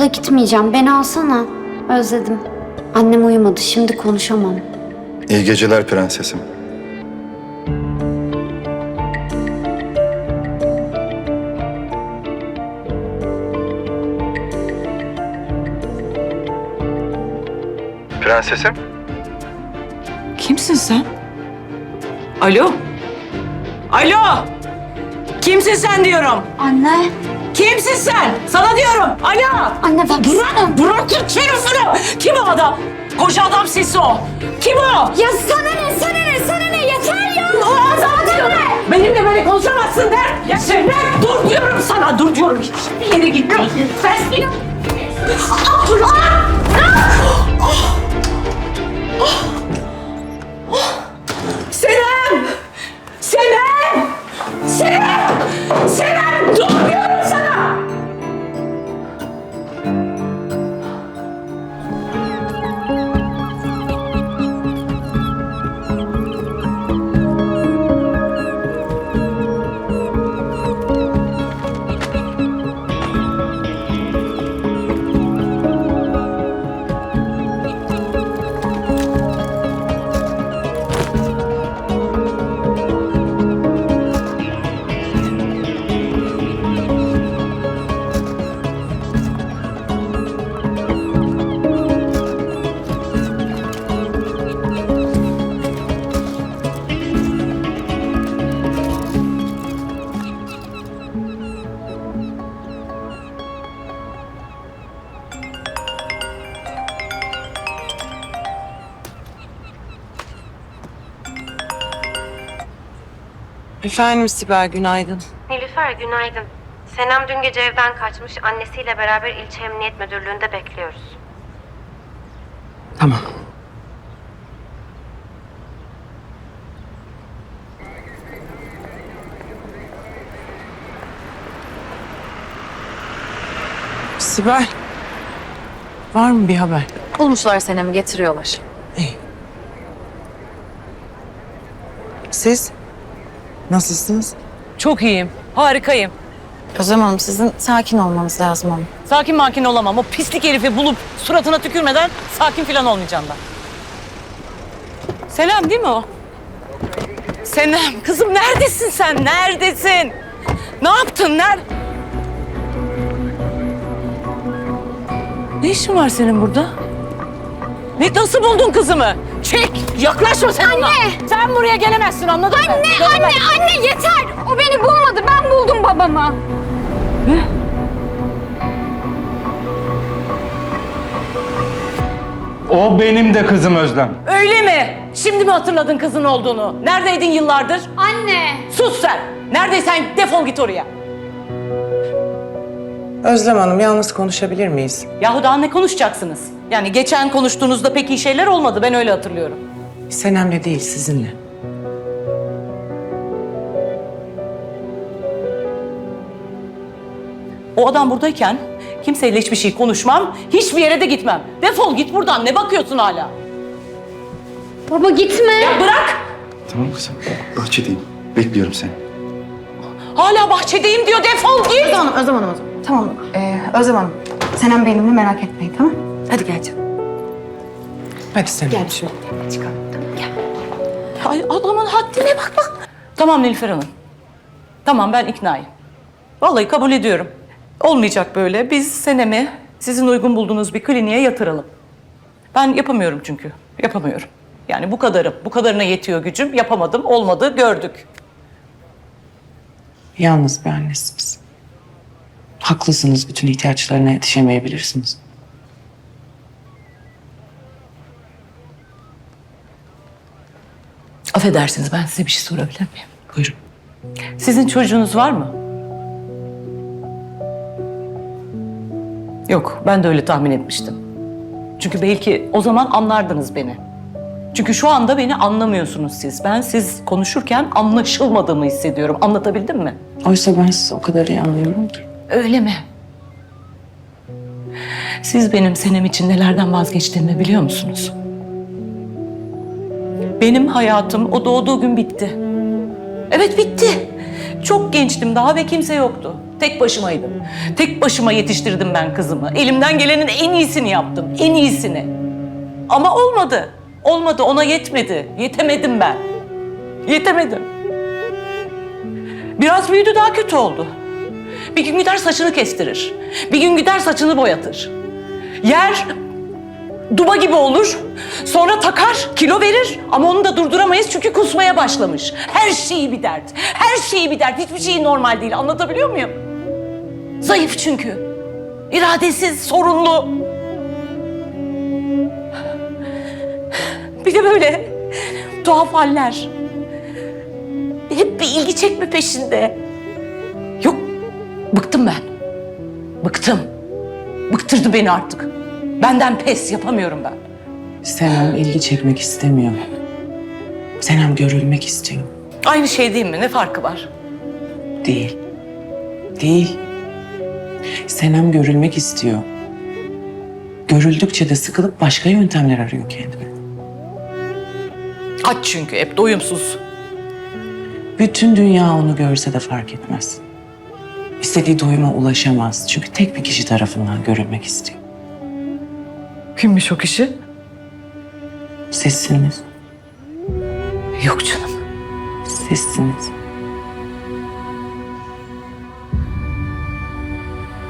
okula gitmeyeceğim. Beni alsana. Özledim. Annem uyumadı. Şimdi konuşamam. İyi geceler prensesim. Prensesim? Kimsin sen? Alo? Alo? Kimsin sen diyorum? Anne. Kimsin sen? Sana diyorum. Alo? Anne bak. Bırak, bırak Türk şerifini. Kim o adam? Koca adam sesi o. Kim o? Ya sana ne? Sana ne? Sana ne? Yeter ya. O adam diyor. Benimle böyle konuşamazsın der. Ya sen ne? Dur diyorum sana. Dur diyorum. Hiçbir yere gitmiyorsun. Sen beni... Ah, dur. Ah! Ah! Senem! Efendim Sibel günaydın. Nilüfer günaydın. Senem dün gece evden kaçmış. Annesiyle beraber ilçe emniyet müdürlüğünde bekliyoruz. Tamam. Sibel. Var mı bir haber? Bulmuşlar Senem'i getiriyorlar. İyi. Siz? Nasılsınız? Çok iyiyim. Harikayım. Özlem Hanım sizin sakin olmanız lazım ama. Sakin makin olamam. O pislik herifi bulup suratına tükürmeden sakin falan olmayacağım ben. Selam değil mi o? Senem kızım neredesin sen? Neredesin? Ne yaptın? Ner? Ne işin var senin burada? Ne nasıl buldun kızımı? Çek! Yaklaşma sen ona. Sen buraya gelemezsin anladın mı? Anne, anne, anne yeter. O beni bulmadı. Ben buldum babamı. O benim de kızım Özlem. Öyle mi? Şimdi mi hatırladın kızın olduğunu? Neredeydin yıllardır? Anne. Sus sen! Neredeysen defol git oraya. Özlem Hanım yalnız konuşabilir miyiz? Yahu daha ne konuşacaksınız? Yani geçen konuştuğunuzda pek iyi şeyler olmadı. Ben öyle hatırlıyorum. Senem'le değil sizinle. O adam buradayken kimseyle hiçbir şey konuşmam, hiçbir yere de gitmem. Defol git buradan. Ne bakıyorsun hala? Baba gitme. Ya bırak! Tamam kızım. Bahçedeyim. Bekliyorum seni. Hala bahçedeyim diyor. Defol git! Özlem Hanım, Özlem Hanım. Tamam, ee, Özlem Hanım. Senem benimle merak etmeyin tamam Hadi gel canım. Hadi Senem. Gel şöyle çıkalım. Ay adamın haddine bak bak. Tamam Nilüfer Hanım. Tamam ben iknayım. Vallahi kabul ediyorum. Olmayacak böyle. Biz senemi sizin uygun bulduğunuz bir kliniğe yatıralım. Ben yapamıyorum çünkü. Yapamıyorum. Yani bu kadarım. Bu kadarına yetiyor gücüm. Yapamadım. Olmadı. Gördük. Yalnız bir annesiniz. Haklısınız bütün ihtiyaçlarına yetişemeyebilirsiniz. Affedersiniz ben size bir şey sorabilir miyim? Buyurun. Sizin çocuğunuz var mı? Yok, ben de öyle tahmin etmiştim. Çünkü belki o zaman anlardınız beni. Çünkü şu anda beni anlamıyorsunuz siz. Ben siz konuşurken anlaşılmadığımı hissediyorum. Anlatabildim mi? Oysa ben sizi o kadar iyi anlıyorum ki. Öyle mi? Siz benim senem için nelerden vazgeçtiğimi biliyor musunuz? Benim hayatım o doğduğu gün bitti. Evet bitti. Çok gençtim daha ve kimse yoktu. Tek başımaydım. Tek başıma yetiştirdim ben kızımı. Elimden gelenin en iyisini yaptım. En iyisini. Ama olmadı. Olmadı. Ona yetmedi. Yetemedim ben. Yetemedim. Biraz büyüdü daha kötü oldu. Bir gün gider saçını kestirir. Bir gün gider saçını boyatır. Yer duba gibi olur. Sonra takar, kilo verir ama onu da durduramayız çünkü kusmaya başlamış. Her şeyi bir dert. Her şeyi bir dert. Hiçbir şey normal değil. Anlatabiliyor muyum? Zayıf çünkü. İradesiz, sorunlu. Bir de böyle tuhaf haller. Hep bir ilgi çekme peşinde. Yok, bıktım ben. Bıktım. Bıktırdı beni artık. Benden pes yapamıyorum ben. Senem ilgi çekmek istemiyor. Senem görülmek istiyor. Aynı şey değil mi? Ne farkı var? Değil. Değil. Senem görülmek istiyor. Görüldükçe de sıkılıp başka yöntemler arıyor kendine. Aç çünkü hep doyumsuz. Bütün dünya onu görse de fark etmez. İstediği doyuma ulaşamaz. Çünkü tek bir kişi tarafından görülmek istiyor. Kimmiş o kişi? Sizsiniz. Yok canım. Sizsiniz.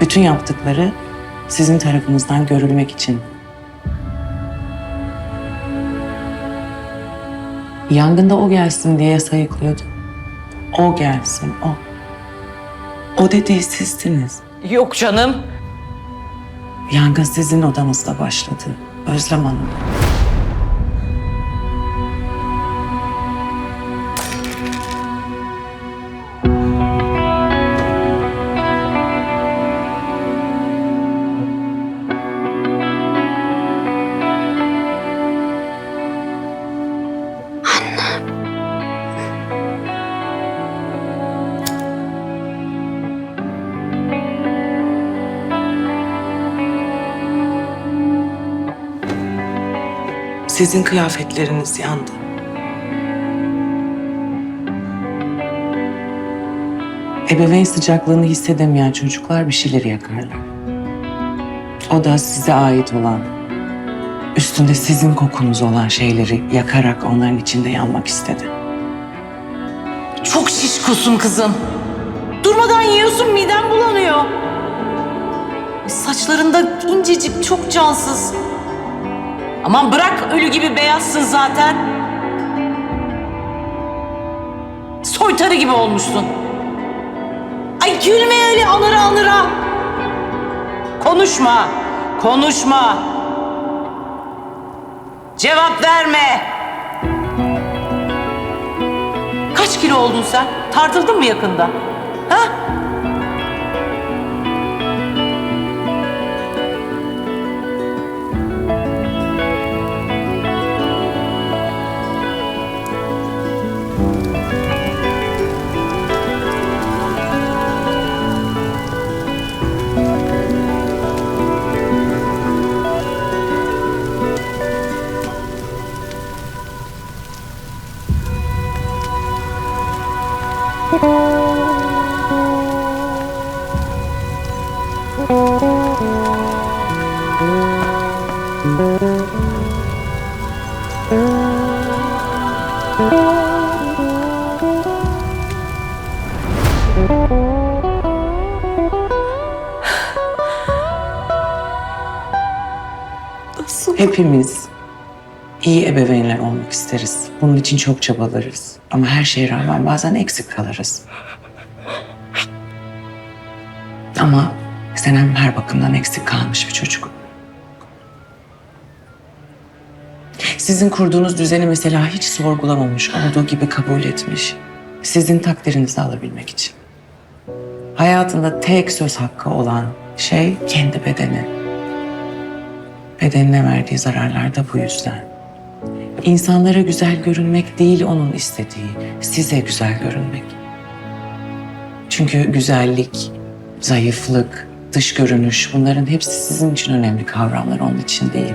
Bütün yaptıkları sizin tarafınızdan görülmek için. Yangında o gelsin diye sayıklıyordu. O gelsin, o. O dediği sizsiniz. Yok canım. Yangın sizin odanızda başladı. Özlem Hanım. Sizin kıyafetleriniz yandı. Ebeveyn sıcaklığını hissedemeyen çocuklar bir şeyleri yakarlar. O da size ait olan, üstünde sizin kokunuz olan şeyleri yakarak onların içinde yanmak istedi. Çok şişkosun kızım. Durmadan yiyorsun midem bulanıyor. Saçlarında incecik çok cansız. Aman bırak ölü gibi beyazsın zaten. Soytarı gibi olmuşsun. Ay gülme öyle anıra anıra. Konuşma, konuşma. Cevap verme. Kaç kilo oldun sen? Tartıldın mı yakında? Ha? Hepimiz iyi ebeveynler olmak isteriz. Bunun için çok çabalarız. Ama her şeye rağmen bazen eksik kalırız. Ama Senem her bakımdan eksik kalmış bir çocuk. Sizin kurduğunuz düzeni mesela hiç sorgulamamış, olduğu gibi kabul etmiş. Sizin takdirinizi alabilmek için. Hayatında tek söz hakkı olan şey kendi bedeni. Bedenine verdiği zararlar da bu yüzden. İnsanlara güzel görünmek değil onun istediği, size güzel görünmek. Çünkü güzellik, zayıflık, dış görünüş bunların hepsi sizin için önemli kavramlar, onun için değil.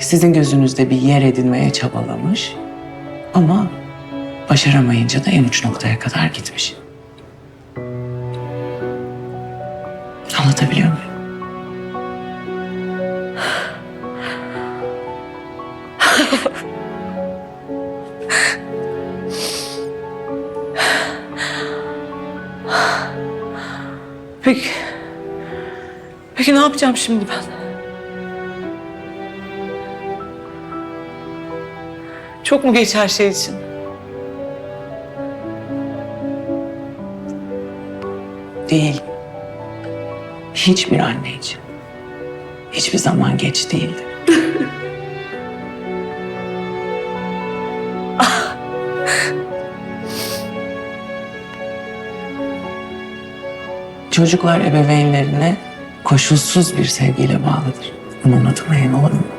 Sizin gözünüzde bir yer edinmeye çabalamış ama Başaramayınca da en uç noktaya kadar gitmiş. Anlatabiliyor muyum? Peki. Peki ne yapacağım şimdi ben? Çok mu geç her şey için? Hiçbir anne için. Hiçbir zaman geç değildir. Çocuklar ebeveynlerine koşulsuz bir sevgiyle bağlıdır. Bunu unutmayın olur mu?